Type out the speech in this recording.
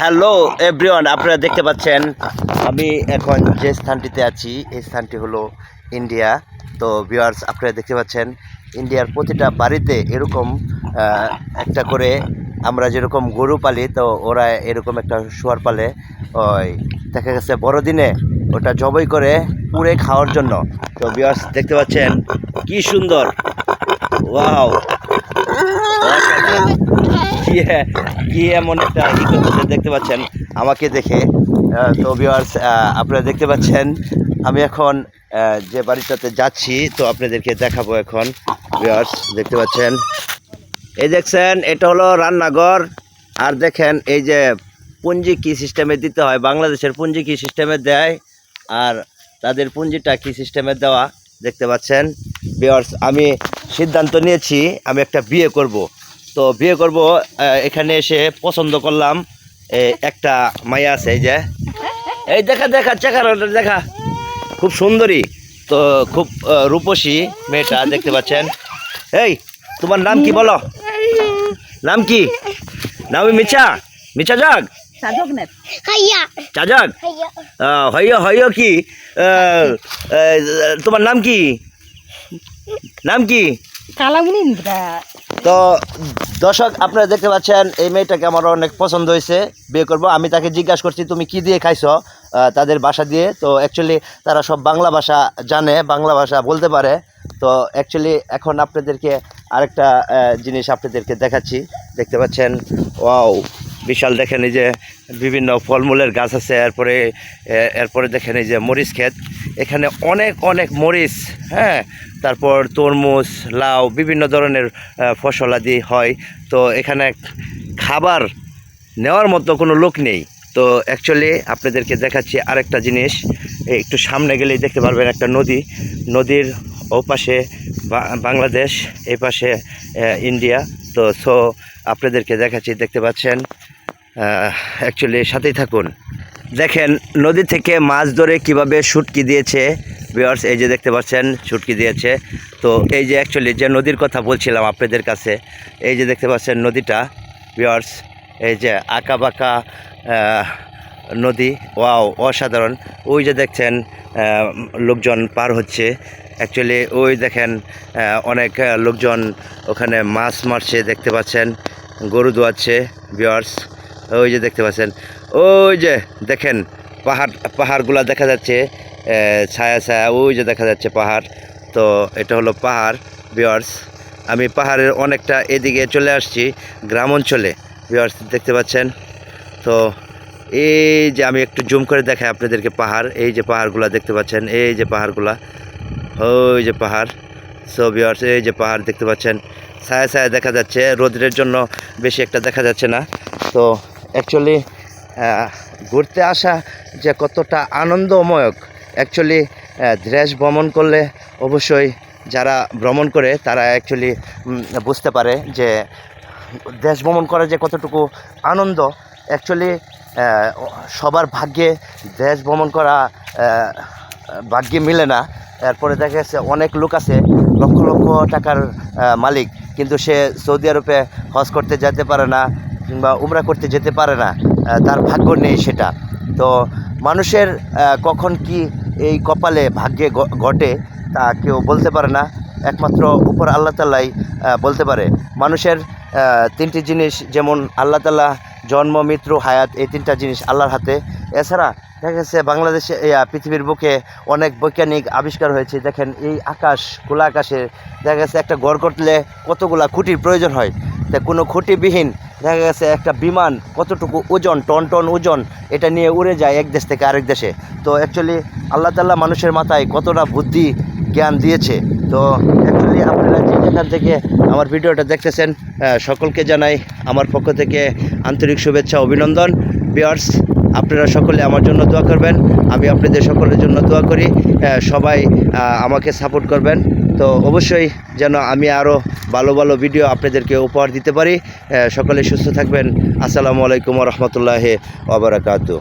Hello everyone আপনারা দেখতে পাচ্ছেন, আমি এখন যে স্থানটিতে আছি, এই স্থানটি হলো ইন্ডিয়া। তো ভিউয়ার্স আপনারা দেখতে পাচ্ছেন, ইন্ডিয়ার প্রতিটা বাড়িতে এরকম একটা করে আমরা যেরকম গরু পালি, তো ওরা এরকম একটা শুয়ার পালে। ওই, দেখা গেছে বড়দিনে ওটা জবই করে পুড়ে খাওয়ার জন্য। তো ভিউয়ার্স দেখতে পাচ্ছেন, কি সুন্দর। ওয়াও এমন একটা দেখতে পাচ্ছেন, আমাকে দেখে। তো ভিউয়ার্স আপনারা দেখতে পাচ্ছেন, আমি এখন যে বাড়িটাতে যাচ্ছি, তো আপনাদেরকে দেখাবো এখন ভিউয়ার্স দেখতে পাচ্ছেন। এই দেখছেন, এটা হলো রান্নাঘর, আর দেখেন, এই যে পুঞ্জি কি সিস্টেমে দিতে হয়, বাংলাদেশের পুঞ্জি কি সিস্টেমে দেয়, আর তাদের পুঞ্জিটা কি সিস্টেমে দেওয়া, দেখতে পাচ্ছেন। বিয়ার্স আমি সিদ্ধান্ত নিয়েছি, আমি একটা বিয়ে করব। তো বিয়ে করব আহ, এখানে এসে পছন্দ করলাম একটা মায়া আছে এই যে। এই দেখা দেখা চেকারটা দেখা। খুব সুন্দরী তো খুব রূপসী মেয়েটা দেখতে পাচ্ছেন। এই তোমার নাম কি বলো? নাম কি? নাম মিছা? মিছা যাক। সাধকনাথ হাইয়া। চাজাক হাইয়া। হইয় হইয় কি? তোমার নাম কি? নাম কি? কালামুনি তো, দর্শক, আপনারা দেখতে পাচ্ছেন, এই মেয়েটাকে আমার অনেক পছন্দ হয়েছে, বিয়ে করব। আমি তাকে জিজ্ঞাসা করছি, তুমি কি দিয়ে খাইছো? তাদের ভাষা দিয়ে। তো অ্যাকচুয়ালি তারা সব বাংলা ভাষা জানে, বাংলা ভাষা বলতে পারে। তো অ্যাকচুয়ালি এখন আপনাদেরকে আরেকটা জিনিস আপনাদেরকে দেখাচ্ছি। দেখতে পাচ্ছেন, ওয়াও। বিশাল দেখেন এই যে বিভিন্ন ফলমূলের গাছ আছে এরপরে এরপরে দেখেন এই যে মরিচ ক্ষেত। এখানে অনেক অনেক মরিচ হ্যাঁ? তারপর তরমুজ লাউ বিভিন্ন ধরনের আহ, ফসলাদি হয়। তো এখানে খাবার নেওয়ার মতো কোনো লোক নেই। তো অ্যাকচুয়ালি আপনাদেরকে দেখাচ্ছি আরেকটা জিনিস। একটু সামনে গেলেই দেখতে পারবেন একটা নদী। নদীর ও পাশে বাংলাদেশ এই পাশে ইন্ডিয়া। তো সো আপনাদেরকে দেখাচ্ছি দেখতে পাচ্ছেন। অ্যাকচুয়ালি সাথেই থাকুন। দেখেন, নদী থেকে মাছ ধরে কীভাবে শুটকি দিয়েছে ভিওয়ার্স এই যে দেখতে পাচ্ছেন শুটকি দিয়েছে। তো এই যে অ্যাকচুয়ালি যে নদীর কথা বলছিলাম আপনাদের কাছে, এই যে দেখতে পাচ্ছেন নদীটা ভিওয়ার্স এই যে আঁকা বাঁকা নদী ওয়াও অসাধারণ। ওই যে দেখছেন লোকজন পার হচ্ছে। অ্যাকচুয়ালি ওই দেখেন অনেক লোকজন ওখানে মাছ মারছে, দেখতে পাচ্ছেন, গরু দোয়াচ্ছে ভিওয়ার্স ওই যে দেখতে পাচ্ছেন, ওই যে দেখেন পাহাড়, পাহাড়গুলো দেখা যাচ্ছে ছায়া ছায়া, ওই যে দেখা যাচ্ছে পাহাড়। তো এটা হলো পাহাড় ভিওয়ার্স আমি পাহাড়ের অনেকটা এদিকে চলে আসছি, গ্রাম অঞ্চলে ভিওয়ার্স দেখতে পাচ্ছেন। তো এই যে আমি একটু জুম করে দেখাই আপনাদেরকে পাহাড়, এই যে পাহাড়গুলো দেখতে পাচ্ছেন, এই যে পাহাড়গুলা, ওই যে পাহাড়। সো ভিওয়ার্স এই যে পাহাড় দেখতে পাচ্ছেন, ছায়া ছায়া দেখা যাচ্ছে রোদ্রের জন্য বেশি একটা দেখা যাচ্ছে না। তো অ্যাকচুয়ালি ঘুরতে আসা যে কতটা আনন্দময়ক অ্যাকচুয়ালি দেশ ভ্রমণ করলে অবশ্যই যারা ভ্রমণ করে তারা অ্যাকচুয়ালি বুঝতে পারে যে দেশ ভ্রমণ করা যে কতটুকু আনন্দ অ্যাকচুয়ালি সবার ভাগ্যে দেশ ভ্রমণ করা ভাগ্যে মিলে না। এরপরে দেখা যাচ্ছে অনেক লোক আছে, লক্ষ লক্ষ টাকার মালিক, কিন্তু সে সৌদি আরবে হজ করতে যেতে পারে না কিংবা উমরা করতে যেতে পারে না তার ভাগ্য নেই সেটা। তো মানুষের কখন কি এই কপালে ভাগ্যে ঘটে তা কেউ বলতে পারে না। একমাত্র উপর আল্লাহ তাল্লাই বলতে পারে। মানুষের তিনটি জিনিস যেমন আল্লাহ তাল্লাহ জন্ম, মৃত্যু, হায়াত, এই তিনটা জিনিস আল্লাহর হাতে। এছাড়া দেখা গেছে বাংলাদেশে পৃথিবীর বুকে অনেক বৈজ্ঞানিক আবিষ্কার হয়েছে। দেখেন এই আকাশ, খোলা আকাশে দেখা গেছে একটা গড় করলে কতগুলা খুঁটির প্রয়োজন হয়। তা কোনো খুঁটিবিহীন দেখা গেছে একটা বিমান, কতটুকু ওজন, টন টন ওজন, এটা নিয়ে উড়ে যায় এক দেশ থেকে আরেক দেশে। তো অ্যাকচুয়ালি আল্লাহ তাল্লাহ মানুষের মাথায় কতটা বুদ্ধি, জ্ঞান দিয়েছে। তো অ্যাকচুয়ালি আপনারা যে যেখান থেকে আমার ভিডিওটা দেখতেছেন সকলকে জানাই আমার পক্ষ থেকে আন্তরিক শুভেচ্ছা, অভিনন্দন। বিয়ার্স আপনারা সকলে আমার জন্য দোয়া করবেন। আমি আপনাদের সকলের জন্য দোয়া করি। সবাই আমাকে সাপোর্ট করবেন। তো অবশ্যই যেন আমি আরও ভালো ভালো ভিডিও আপনাদেরকে উপহার দিতে পারি। সকলে সুস্থ থাকবেন। আসসালামু আলাইকুম রহমতুল্লাহ ওবরাকাতু